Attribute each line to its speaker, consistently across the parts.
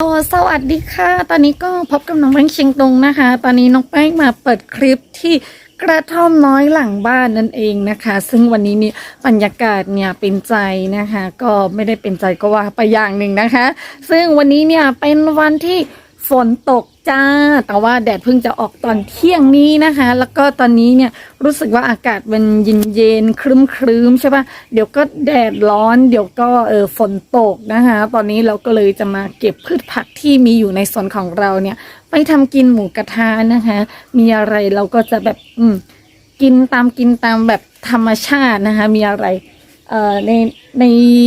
Speaker 1: โอ้สวัสดีค่ะ ตอนนี้ก็พบกับน้องแป้งเชียงตงนะคะ ตอนนี้น้องแป้งมาเปิดคลิปที่กระท่อมน้อยหลังบ้านนั่นเองนะคะ ซึ่งวันนี้นี่บรรยากาศเนี่ยเป็นใจนะคะ ก็ไม่ได้เป็นใจก็ว่าไปอย่างหนึ่งนะคะ ซึ่งวันนี้เนี่ยเป็นวันที่ ฝนตกจ้า แต่ว่าแดดเพิ่งจะออกตอนเที่ยงนี้นะคะ แล้วก็ตอนนี้เนี่ยรู้สึกว่าอากาศมันเย็นเย็นๆครึ้มครึ้มๆใช่ปะเดี๋ยวก็แดดร้อน เดี๋ยวก็เออฝนตกนะคะ ตอนนี้เราก็เลยจะมาเก็บพืชผักที่มีอยู่ในสวนของเราเนี่ย ไปทำกินหมูกระทะนะคะ มีอะไรเราก็จะแบบอืมกินตามกินตามแบบธรรมชาตินะคะ มีอะไรเอ่อในใน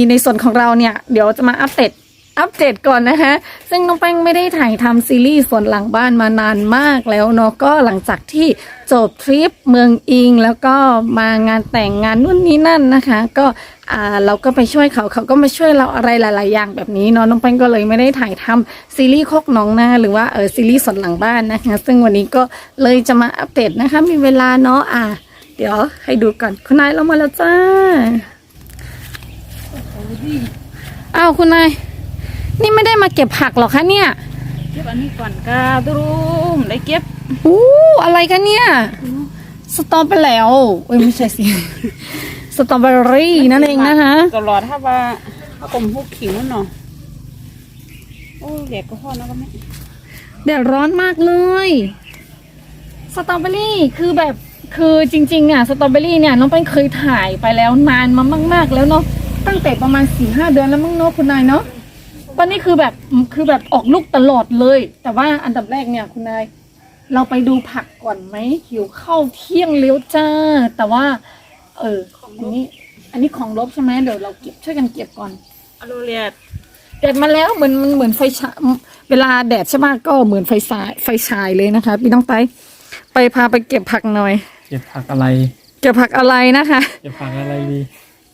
Speaker 1: ในส่วนของเราเนี่ย เดี๋ยวจะมาอัปเดต อัปเดตก่อนนะคะ ซึ่งน้องแป้งไม่ได้ถ่ายทำซีรีส์ส่วนหลังบ้านมานานมากแล้วเนาะก็หลังจากที่จบทริปเมืองอิง แล้วก็มางานแต่งงานนู่นนี่นั่นนะคะ ก็อ่าเราก็ไปช่วยเขาเขาก็มาช่วยเราอะไรหลาย ๆ อย่างแบบนี้เนาะน้องแป้งก็เลยไม่ได้ถ่ายทำซีรีส์โคกน้องหน้าหรือว่าเออซีรีส์ส่วนหลังบ้านนะคะ ซึ่งวันนี้ก็เลยจะมาอัปเดตนะคะ มีเวลาเนาะอะ เดี๋ยวให้ดูก่อนคุณนายเรามาแล้วจ้าอ้าวคุณนาย นี่ไม่ได้มาเก็บผักหรอคะเนี่ย
Speaker 2: เก็บอันนี้ก่อนกาตรุมได้เก็บ
Speaker 1: อู้อะไรกันเนี่ย สตรอไปแล้วเอ้ยไม่ใช่สิสตรอเบอรี่นั่นเองนะคะ
Speaker 2: ตลอดถ้าว่าถ้ากลมหุกขิงมันเนาะโอ้เด็กก็พอแล้วก็ไม่
Speaker 1: แดดร้อนมากเลยสตรอเบอรี่คือแบบคือจริงๆอะสตรอเบอรี่เนี่ยน้องเป็นเคยถ่ายไปแล้วนานมามาก ๆ แล้วเนาะตั้งแต่ประมาณสี่ห้าเดือนแล้วมั้งเนาะคุณนายเนาะ ตอนนี้คือแบบคือแบบออกลูกตลอดเลย แต่ว่าอันดับแรกเนี่ยคุณนาย เราไปดูผักก่อนไหมหิวข้าวเที่ยงเลี้ยวจ้า แต่ว่า เอออันนี้ อันนี้ของลบใช่ไหมเดี๋ยวเราเก็บช่วยกันเก็บก่อน
Speaker 2: อโรเลียด
Speaker 1: แดดมาแล้วเหมือนมันเหมือนไฟฉายเวลาแดดใช่ไหมก็เหมือนไฟฉายไฟฉายเลยนะคะพี่น้องไตไปพาไปเก็บผักหน่อย
Speaker 3: เก็บผักอะไร
Speaker 1: เก็บผักอะไรนะคะ
Speaker 3: เก็บผักอะไรดี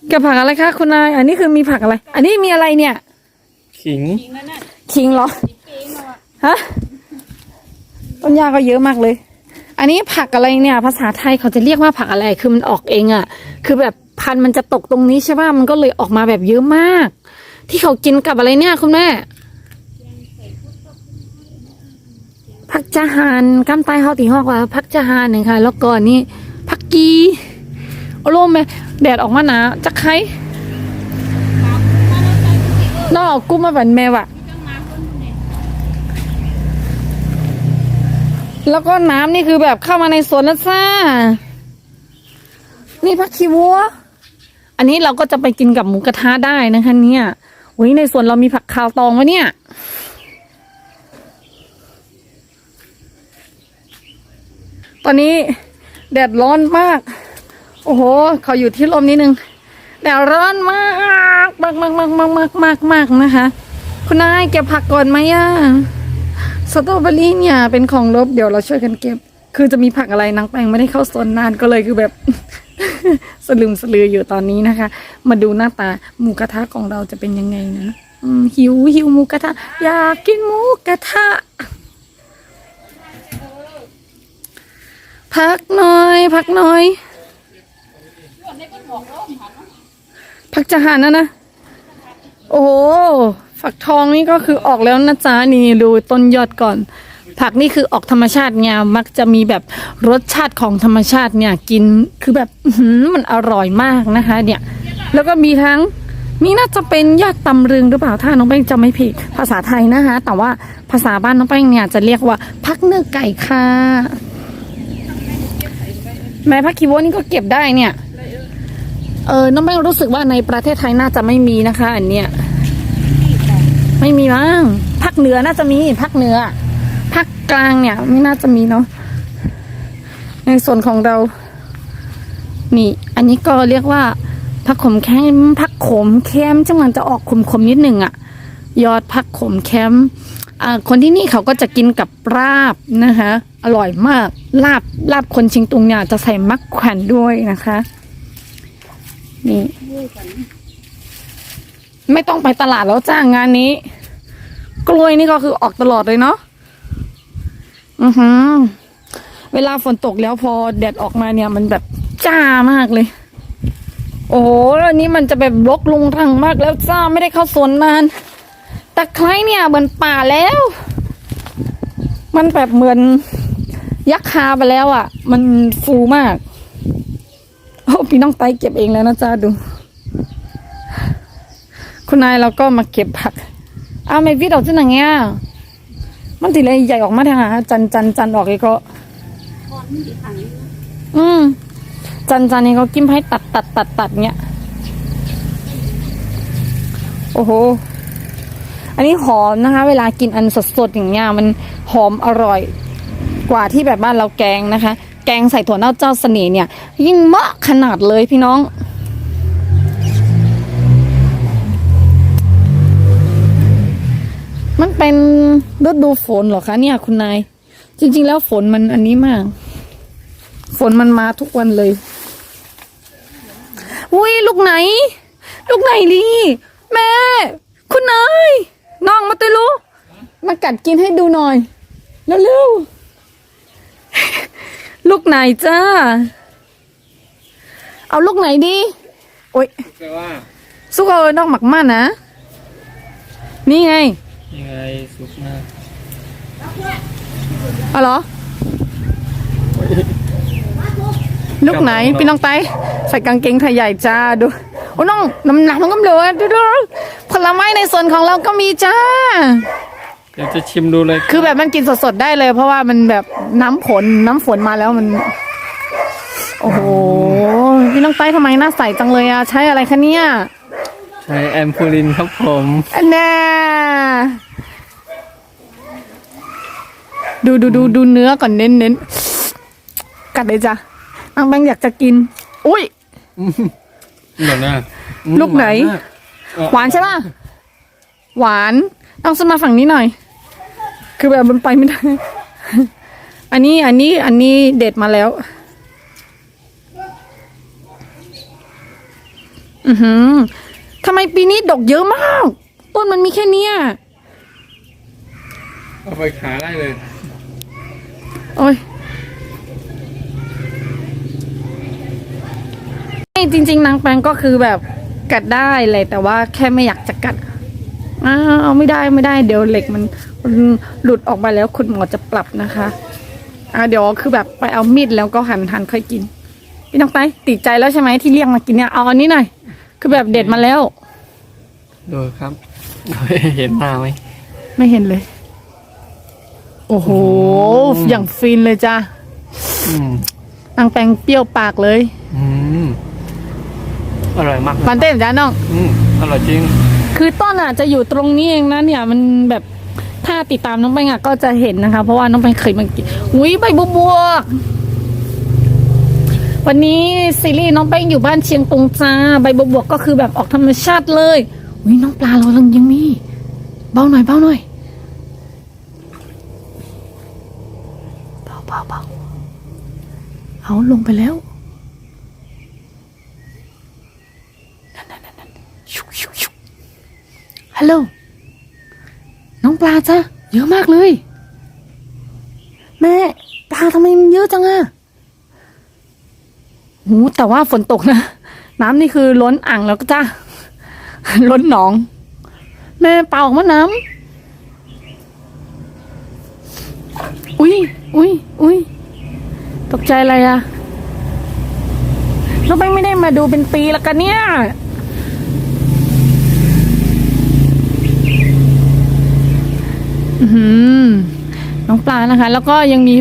Speaker 1: เก็บผักอะไรคะคุณนาย อันนี้คือมีผักอะไร อันนี้มีอะไรเนี่ย
Speaker 3: ขิง
Speaker 2: ขิงนั่นน่ะ
Speaker 1: คิงเหรอฮะ ต้นยาก็เยอะมากเลย อันนี้ผักอะไรเนี่ย ภาษาไทยเขาจะเรียกว่าผักอะไร คือมันออกเองอะ่ะ คือแบบพันธุ์มันจะตกตรงนี้ใช่ป่ะ มันก็เลยออกมาแบบเยอะมาก ที่เขากินกับอะไรเนี่ยคุณแม่ ผักจาหานกำไตเขาตีหอกว่าผักจาหานหนึ่งค่ะแล้วก็นี่ผักกีโอ้โลมไหมแดดออกมาหนาจะใคร นอกกุ้มมาแบบแมวอะแล้วก็น้ำนี่คือแบบเข้ามาในสวนแล้วจ้านี่ผักชีวัว อันนี้เราก็จะไปกินกับหมูกระทะได้นะคะ เนี่ยโอ้ยในสวนเรามีผักคาวตองวะเนี่ย ตอนนี้แดดร้อนมาก โอ้โห ขออยู่ที่ลมนิดนึง แดดร้อนมาก มากมากมากมากมากมากมากนะคะ คุณนายเก็บผักก่อนไหมอะสตรอเบอรี่เนี่ยเป็นของลบเดี๋ยวเราช่วยกันเก็บ คือจะมีผักอะไรนางแปงไม่ได้เข้าโซนนานก็เลยคือแบบ สลืมสลืออยู่ตอนนี้นะคะ มาดูหน้าตาหมูกระทะของเราจะเป็นยังไงนะหิวหิวหมูกระทะ อยากกินหมูกระทะพักหน่อยพักหน่อยพักจะหันนะนะ โอ้ฝักทองนี่ก็คือออกแล้วนะจ๊ะนี่ดูต้นยอดก่อน ผักนี่คือออกธรรมชาติไงมักจะมีแบบรสชาติของธรรมชาติเนี่ย กินคือแบบมันอร่อยมากนะคะ เนี่ย แล้วก็มีทั้งนี่น่าจะเป็นยอดตำรึงหรือเปล่าถ้าน้องแป้งจำไม่ผิดภาษาไทยนะคะ แต่ว่าภาษาบ้านน้องแป้งเนี่ยจะเรียกว่าพักเนื้อไก่ค่ะแม้พักคีโวนี่ก็เก็บได้เนี่ย เออน้องแป้งรู้สึกว่าในประเทศไทยน่าจะไม่มีนะคะ อันเนี้ยไม่มีมั้งภาคเหนือน่าจะมีภาคเหนือภาคกลางเนี่ย ไม่น่าจะมีเนาะในส่วนของเรา นี่ อันนี้ก็เรียกว่าผักขมแคมผักขมแคมจังมันจะออกขมขมๆนิดหนึ่งอะยอดผักขมแคมอ่าคนที่นี่เขาก็จะกินกับลาบนะคะ อร่อยมากลาบลาบคนชิงตุงเนี่ยจะใส่มักแขวนด้วยนะคะ นี่ ไม่ต้องไปตลาดแล้วจ้างงานนี้ กล้วยนี่ก็คือออกตลอดเลยเนาะอือหือ เวลาฝนตกแล้วพอแดดออกมาเนี่ยมันแบบจ้ามากเลย โอ้โหแล้วนี้มันจะแบบลกลุงรังมากแล้วจ้าไม่ได้เข้าสวนนานตะไคร้เนี่ยเหมือนป่าแล้ว มันแบบเหมือนยักษ์คาไปแล้วอะ่ะ มันฟูมาก โอ้พี่น้องไตเก็บเองแล้วนะจ๊ะดู คุณนายเราก็มาเก็บผักอ้าไม่วิดออกที่ไหนเงี้ยมันทีเลยใหญ่ออกมาทางหาจันจันจันออกเลยก็
Speaker 2: พอนที่ขังนี่นะ
Speaker 1: อืมจันจันนี่เขากิมให้ตัดตัดตัดตัดเงี้ยโอ้โห อันนี้หอมนะคะ เวลากินอันสดๆอย่างเงี้ยมันหอมอร่อย กว่าที่แบบบ้านเราแกงนะคะ แกงใส่ถั่วเน่าเจ้าเสน่ห์เนี่ย ยิ่งเหมาะขนาดเลยพี่น้องมันเป็นฤดูฝนหรอคะเนี่ย คุณนาย จริง ๆ แล้วฝนมันอันนี้มาก ฝนมันมาทุกวันเลยอุ้ยลูกไหน ลูกไหนดีแม่ คุณนายน้องมาตลูมากัดกินให้ดูหน่อย เร็วๆ ลูกไหนจ้า เอาลูกไหนดี โอ้ย
Speaker 3: แปลว่า
Speaker 1: สุกเอาน้องหมักมานะ นี่ไง
Speaker 3: ยังไงสุกมาก
Speaker 1: เอาเหรอ ลูกไหนพี่น้องไตใส่กางเกงไทยใหญ่จ้าดู โอ้น้องน้ำหนักน้องกำเหลือดูดูผลไม้ในสวนของเราก็มีจ้า
Speaker 3: เดี๋ยวจะชิมดูเลย
Speaker 1: คือแบบมันกินสดๆได้เลย เพราะว่ามันแบบน้ำฝนน้ำฝนมาแล้วมัน โอ้โหพี่น้องไต้ทำไมหน้าใสจังเลยอะใช้อะไรคะเนี่ย
Speaker 3: ใช้แอมพูลินครับผม
Speaker 1: อันน่าดูดูดูดูเนื้อก่อนเน้นเน้นกัดเลยจ้ะนางแบงค์อยากจะกิน อุ้ย
Speaker 3: เหมือนนะอืม
Speaker 1: ลูกไหน
Speaker 3: วามากเออ
Speaker 1: หวานใช่ป่ะ หวานต้องสมาฝั่งนี้หน่อย คือแบบมันไปไม่ได้ อันนี้อันนี้อันนี้เด็ดมาแล้ว อือหือทำไมปีนี้ดอกเยอะมาก ต้นมันมีแค่เนี้ย
Speaker 3: เอาไปขายได้เลย
Speaker 1: โอ้ยไม่จริง ๆนางแปงก็คือแบบกัดได้เลยแต่ว่าแค่ไม่อยากจะกัดอ้าวเอาไม่ได้ไม่ได้เดี๋ยวเหล็กมันมัน หลุดออกมาแล้วคุณหมอจะปรับนะคะอ่าเดี๋ยวคือแบบไปเอามีดแล้วก็หั่นหั่นค่อยกิน พี่น้องไปติดใจแล้วใช่ไหมที่เรียกมากินเนี่ยเอาอันนี้หน่อยคือแบบเด็ดมาแล้ว
Speaker 3: ดูครับ เห็นหน้าไหม
Speaker 1: ไม่เห็นเลย โอ้โห
Speaker 3: อืม
Speaker 1: อย่างฟินเลยจ้า
Speaker 3: อืม
Speaker 1: นางแปงเปรี้ยวปากเลย
Speaker 3: อืมอร่อยมาก
Speaker 1: มันเต้นจ้าน้อง
Speaker 3: อืมอร่อยจริง
Speaker 1: คือต้นอะจะอยู่ตรงนี้เองนะเนี่ยมันแบบ ถ้าติดตามน้องแป้งอะก็จะเห็นนะคะ เพราะว่าน้องแป้งเคยมากินอุ้ยใบบัวบวกวันนี้ซีรีส์น้องแป้งอยู่บ้านเชียงตุงจ้าใบบัวบวกก็คือแบบออกธรรมชาติเลยอุ้ยน้องปลาเราลังยังมีเบาหน่อยเบาหน่อยเบาเบาเบาเอาลงไปแล้วนั่นนั่นนั่นชุบชุบชุบฮัลโหล น้องปลาจ้ะเยอะมากเลย แม่ปลาทำไมมันเยอะจังอะโหแต่ว่าฝนตกนะ น้ำนี่คือล้นอ่างแล้วก็จ้าล้นหนอง แม่เปล่าออกมาน้ำอุ้ยอุ้ยอุ้ยตกใจอะไรอะเราไม่ได้มาดูเป็นปีแล้วกันเนี่ย อื้อหือ น้องปลานะคะ แล้วก็ยังมี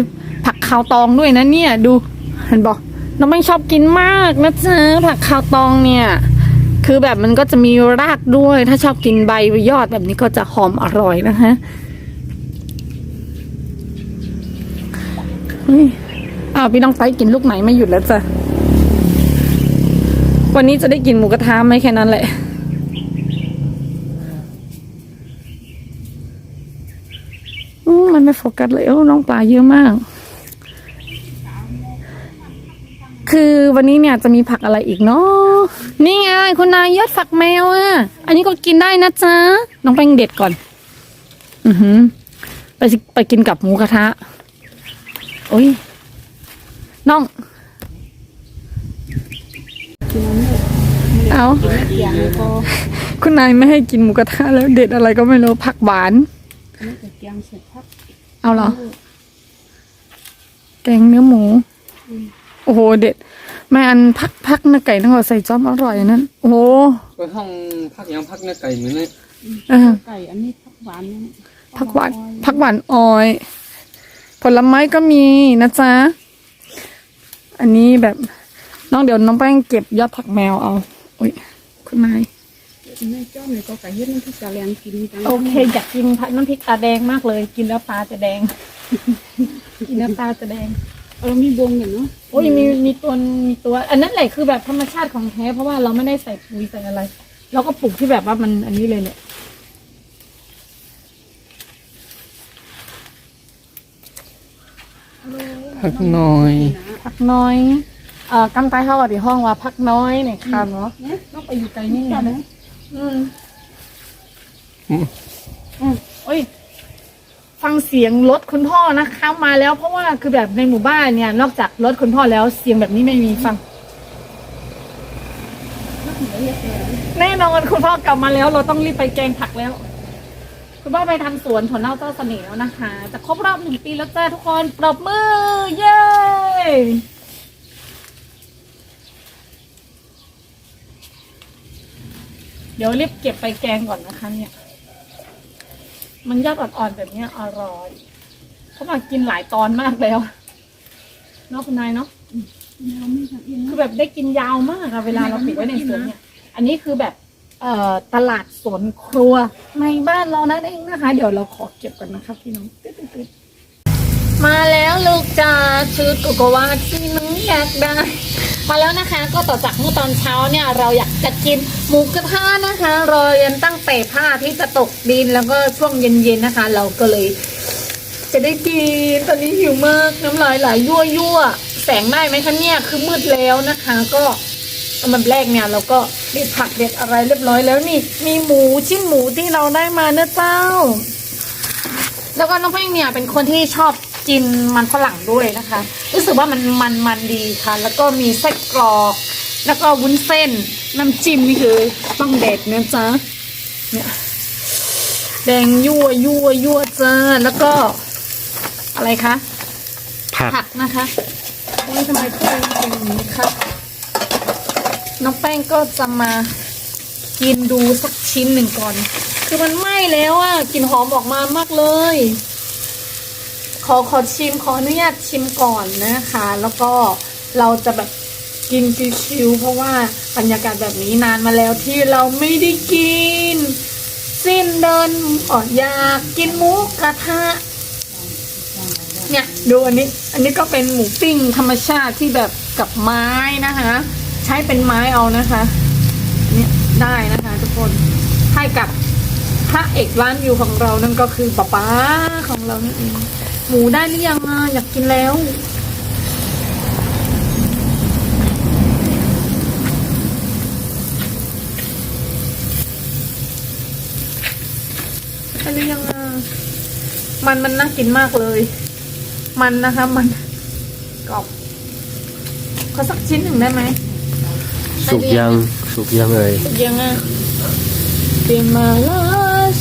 Speaker 1: ผักขาวตองด้วยนะเนี่ย ดูเห็นบอกน้องไม่ชอบกินมากนะจ๊ะผักขาวตองเนี่ย คือแบบมันก็จะมีรากด้วย ถ้าชอบกินใบยอดแบบนี้ก็จะหอมอร่อยนะคะเอ้าวพี่น้องไตกินลูกไหนไม่หยุดแล้วจ้ะวันนี้จะได้กินหมูกระทะไหมแค่นั้นแหละ อืมมันไม่โฟกัสเลยโอ้น้องปลาเยอะมาก คือวันนี้เนี่ยจะมีผักอะไรอีกเนาะนี่ไงคุณนายยอดฝักแมวอะ อันนี้ก็กินได้นะจ๊ะ น้องแป้งเด็ดก่อน อือหือ ไปไปกินกับหมูกระทะ โอ้ยน้อง
Speaker 2: เอา
Speaker 1: คุณนายไม่ให้กินหมูกระทะแล้วเด็ดอะไรก็ไม่รู้ผักหวาน
Speaker 2: อันนี้จะแกงเสร็จพัก
Speaker 1: เอาเหรอ แกงเนื้อหมู โอ้โห เด็ดแม่อันพักพักเนื้อไก่ต้องเอาใส่จอมอร่อยนั่นโอ้โห
Speaker 3: ก็ห้องพักยังพักเนื้อไก่เหมือนเลย
Speaker 1: เออ
Speaker 2: ไก่อันนี้พักหวานนะ
Speaker 1: ผักหวานผักหวานออย ผลไม้ก็มีนะจ๊ะ อันนี้แบบน้องเดี๋ยวน้องแป้งเก็บยอดผักแมวเอา อุ้ยคุณนาย
Speaker 2: แม่จ้อมเลยก็ไก่เฮ็ดน้ำพริกกะแลงกินจัง
Speaker 1: โอเคอยากกินผัดน้ำพริกตาแดงมากเลย กินแล้วตาจะแดง กินแล้วตาจะแดง
Speaker 2: เออมีบงอย่างเนาะ
Speaker 1: โอ้ยมีมีตัวมีตัว อันนั้นแหละคือแบบธรรมชาติของแท้เพราะว่าเราไม่ได้ใส่ปุ๋ยใส่อะไร เราก็ปลูกที่แบบว่ามันอันนี้เลยเนี่ย
Speaker 3: พักน้อย
Speaker 1: พักน้อยเอ่อกำไตเขาว่าที่ห้องว่าพักน้อยเนี่ยค่ะเนาะต้องไปอยู่ไกลนี่นะ อืม
Speaker 3: อืม
Speaker 1: โอ้ย ฟังเสียงรถคุณพ่อนะคะมาแล้วเพราะว่าคือแบบในหมู่บ้านเนี่ย นอกจากรถคุณพ่อแล้วเสียงแบบนี้ไม่มีฟัง แน่นอนคุณพ่อกลับมาแล้ว เราต้องรีบไปแกงผักแล้ว คุณพ่อไปทำสวนถั่วเน่าเจ้าเสน่ห์แล้วนะคะ จะครบรอบหนึ่งปีแล้วจ้าทุกคนปรบมือ เย้ เดี๋ยวรีบเก็บไปแกงก่อนนะคะเนี่ย มันยอดอ่อนๆแบบเนี้ยอร่อยเพราะมากินหลายตอนมากแล้วเนาะคุณนายเนาะ
Speaker 2: เราไม่ทำเอง
Speaker 1: คือแบบได้กินยาวมากอะเวลาเราปิดไว้ในสวนเนี่ย อันนี้คือแบบเอ่อตลาดสวนครัวในบ้านเรานั่นเองนะคะ เดี๋ยวเราขอเก็บกันนะคะพี่น้องตึ๊ดๆๆมาแล้วลูกจ้าชุดโกโกวาที่น้องอยากได้ มาแล้วนะคะ ก็ต่อจากเมื่อตอนเช้าเนี่ยเราอยากจะกินหมูกระทะนะคะรอยันตั้งแต่ผ้าที่จะตกดินแล้วก็ช่วงเย็นๆนะคะ เราก็เลย จะได้กินตอนนี้หิวมากน้ำลายไหลยั่วยั่วๆแสงได้ไหมคะเนี่ยคือมืดแล้วนะคะ ก็อันแรกเนี่ยเราก็เด็ดผักเด็ดอะไรเรียบร้อยแล้วนี่ มีหมูชิ้นหมูที่เราได้มาเนะเจ้า แล้วก็น้องแป้งเนี่ยเป็นคนที่ชอบ กินมันฝรั่งด้วยนะคะ รู้สึกว่ามันมันมันดีค่ะ แล้วก็มีไส้กรอก แล้วก็วุ้นเส้น น้ำจิ้มนี่คือต้องเด็ดนะจ๊ะเนี่ยแดงยั่วยั่วยั่วจ้าแล้วก็อะไรคะ
Speaker 3: ผัก
Speaker 1: ผักนะคะโอ้ยทำไมถ้วยมันเป็นอย่างนี้คะน้องแป้งก็จะมากินดูสักชิ้นหนึ่งก่อน คือมันไหม้แล้วอะกลิ่นหอมออกมามากเลย ขอขอชิมขออนุญาตชิมก่อนนะคะ แล้วก็เราจะแบบกินชิวๆเพราะว่าบรรยากาศแบบนี้นานมาแล้วที่เราไม่ได้กิน สิ้นเดินออกอยากกินหมูกระทะเนี่ยดูอันนี้อันนี้ก็เป็นหมูปิ้งธรรมชาติที่แบบกับไม้นะคะ ใช้เป็นไม้เอานะคะเนี่ยได้นะคะ ทุกคนให้กับพระเอกร้านวิวของเรานั่นก็คือป๊าป๊าของเรานั่นเอง หมูได้หรือยังอะอยากกินแล้ว ได้หรือยังอะมันมันน่ากินมากเลย มันนะคะ มันกรอบขอสักชิ้นหนึ่งได้ไหม
Speaker 3: สุกยังสุกยังเลย
Speaker 1: สุกยังอะเตรียมมาลา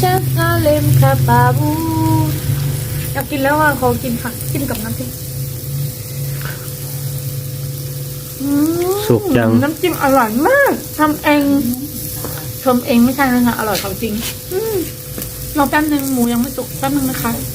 Speaker 1: ชักอาเลมคาปาบู อยากกินแล้วอะขอกินผักจิ้มกับน้ำพริกอืม
Speaker 3: สุกยัง
Speaker 1: น้ำจิ้มอร่อยมากทำเองชมเองไม่ใช่นะคะอร่อยของจริง อืมรอแป๊บนึงหมูยังไม่สุกแป๊บนึงนะคะ
Speaker 3: อ